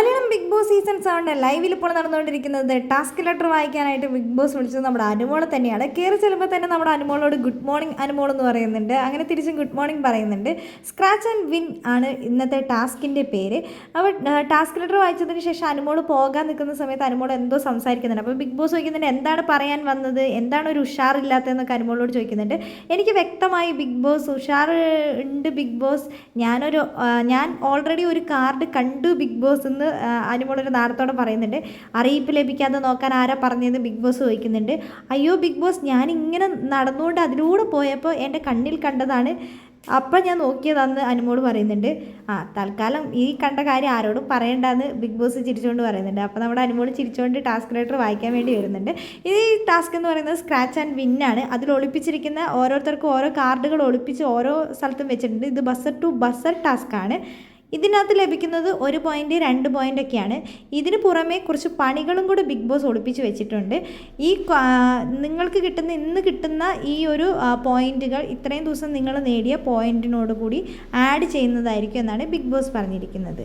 Malayalam big boss season സെവന്റെ ലൈവിൽ ഇപ്പോൾ നടന്നുകൊണ്ടിരിക്കുന്നത്. ടാസ്ക് ലെറ്റർ വായിക്കാനായിട്ട് ബിഗ് ബോസ് വിളിച്ചത് നമ്മുടെ അനുമോളെ തന്നെയാണ്. കയറി ചെല്ലുമ്പോൾ തന്നെ നമ്മുടെ അനുമോളോട് ഗുഡ് മോർണിംഗ് അനുമോൾ എന്ന് പറയുന്നുണ്ട്. അങ്ങനെ തിരിച്ചും ഗുഡ് മോർണിംഗ് പറയുന്നുണ്ട്. സ്ക്രാച്ച് ആൻഡ് വിൻ ആണ് ഇന്നത്തെ ടാസ്കിന്റെ പേര്. അപ്പോൾ ടാസ്ക് ലെറ്റർ വായിച്ചതിന് ശേഷം അനുമോൾ പോകാൻ നിൽക്കുന്ന സമയത്ത് അനുമോൾ എന്തോ സംസാരിക്കുന്നുണ്ട്. അപ്പോൾ ബിഗ് ബോസ് ചോദിക്കുന്നുണ്ട് എന്താണ് പറയാൻ വന്നത്? എന്താണ് ഒരു ഉഷാറില്ലാത്തതെന്നൊക്കെ അനുമോളോട് ചോദിക്കുന്നുണ്ട്. എനിക്ക് വ്യക്തമായി ബിഗ് ബോസ് ഉഷാർ ഉണ്ട് ബിഗ് ബോസ് ഞാനൊരു ഞാൻ ഓൾറെഡി ഒരു കാർഡ് കണ്ടു ബിഗ് ബോസ് എന്ന് അനുമോളൊരു നാടത്തോടെ പറയുന്നുണ്ട് അറിയിപ്പ് ലഭിക്കാതെ നോക്കാൻ ആരാ പറഞ്ഞതെന്ന് ബിഗ് ബോസ് ചോദിക്കുന്നുണ്ട്. അയ്യോ ബിഗ് ബോസ് ഞാനിങ്ങനെ നടന്നുകൊണ്ട് അതിലൂടെ പോയപ്പോൾ എന്റെ കണ്ണിൽ കണ്ടതാണ്. അപ്പം ഞാൻ നോക്കിയതാന്ന് അനുമോട് പറയുന്നുണ്ട്. ആ തൽക്കാലം ഈ കണ്ട കാര്യം ആരോടും പറയണ്ടെന്ന് ബിഗ് ബോസ് ചിരിച്ചുകൊണ്ട് പറയുന്നുണ്ട്. അപ്പോൾ നമ്മുടെ അനുമോട് ചിരിച്ചുകൊണ്ട് ടാസ്ക് ലെറ്റർ വായിക്കാൻ വേണ്ടി വരുന്നുണ്ട്. ഈ ടാസ്ക് എന്ന് പറയുന്നത് സ്ക്രാച്ച് ആൻഡ് വിൻ ആണ്. അതിൽ ഒളിപ്പിച്ചിരിക്കുന്ന ഓരോരുത്തർക്കും ഓരോ കാർഡുകൾ ഒളിപ്പിച്ച് ഓരോ സ്ഥലത്തും വെച്ചിട്ടുണ്ട്. ഇത് ബസർ ടു ബസർ ടാസ്ക് ആണ്. ഇതിനകത്ത് ലഭിക്കുന്നത് ഒരു പോയിന്റ് രണ്ട് പോയിന്റ് ഒക്കെയാണ്. ഇതിന് പുറമെ കുറച്ച് പണികളും കൂടെ ബിഗ് ബോസ് ഒളിപ്പിച്ച് വെച്ചിട്ടുണ്ട്. ഈ നിങ്ങൾക്ക് കിട്ടുന്ന ഇന്ന് കിട്ടുന്ന ഈ ഒരു പോയിന്റുകൾ ഇത്രയും ദിവസം നിങ്ങൾ നേടിയ പോയിന്റിനോട് കൂടി ആഡ് ചെയ്യുന്നതായിരിക്കും എന്നാണ് ബിഗ് ബോസ് പറഞ്ഞിരിക്കുന്നത്.